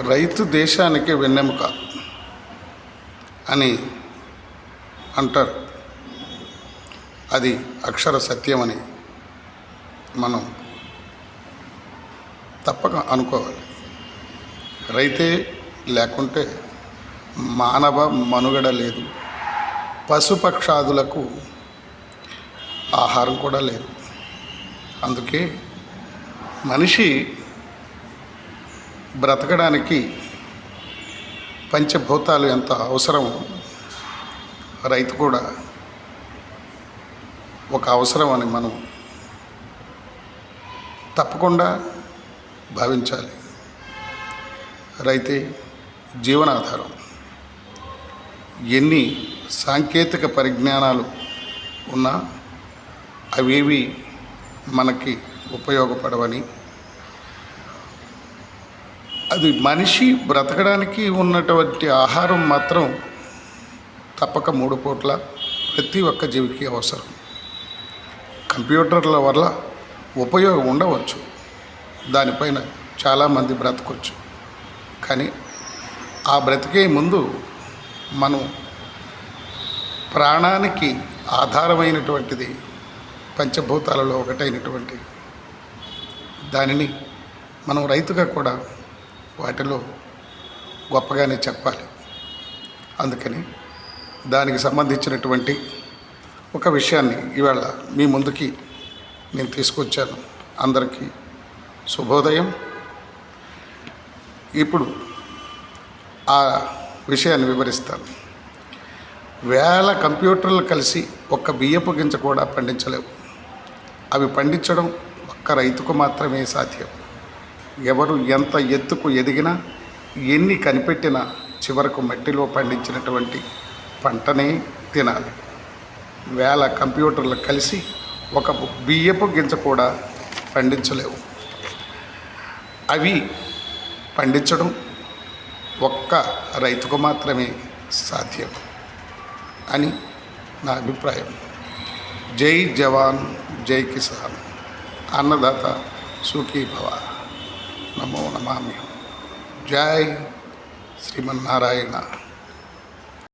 రైతు దేశానికి వెన్నెముక అని అంటారు. అది అక్షర సత్యమని మనం తప్పక అనుకోవాలి. రైతే లేకుంటే మానవ మనుగడ లేదు. పశుపక్షాదులకు ఆహారం కూడా లేదు. అందుకే మనిషి బ్రతకడానికి పంచభూతాలు ఎంత అవసరమో రైతు కూడా ఒక అవసరం అని మనం తప్పకుండా భావించాలి. రైతే జీవనాధారం. ఎన్ని సాంకేతిక పరిజ్ఞానాలు ఉన్నా అవేవి మనకి ఉపయోగపడవని అది మనిషి బ్రతకడానికి ఉన్నటువంటి ఆహారం మాత్రం తప్పక మూడు పూట్ల ప్రతి ఒక్క జీవికి అవసరం. కంప్యూటర్ల వల్ల ఉపయోగం ఉండవచ్చు. దానిపైన చాలామంది బ్రతకొచ్చు. కానీ ఆ బ్రతికే ముందు మనం ప్రాణానికి ఆధారమైనటువంటిది పంచభూతాలలో ఒకటైనటువంటి దానిని మనం రైతుగా కూడా వాటిలో గొప్పగానే చెప్పాలి. అందుకని దానికి సంబంధించినటువంటి ఒక విషయాన్ని ఇవాళ మీ ముందుకి నేను తీసుకొచ్చాను. అందరికీ శుభోదయం. ఇప్పుడు ఆ విషయాన్ని వివరిస్తాను. వేల కంప్యూటర్లు కలిసి ఒక్క బియ్యపు గింజ కూడా పండించలేవు. అవి పండించడం ఒక్క రైతుకు మాత్రమే సాధ్యం. ఎవరు ఎంత ఎత్తుకు ఎదిగినా ఎన్ని కనిపెట్టినా చివరకు మట్టిలో పండించినటువంటి పంటనే తినాలి. వేల కంప్యూటర్లు కలిసి ఒక బియ్యపు గింజ కూడా పండించలేవు. అవి పండించడం ఒక్క రైతుకు మాత్రమే సాధ్యం అని నా అభిప్రాయం. జై జవాన్ జై కిసాన్. అన్నదాత సుఖీ భవ நமோ நமாமி ஜாய் ஸ்ரீமன் நாராயணா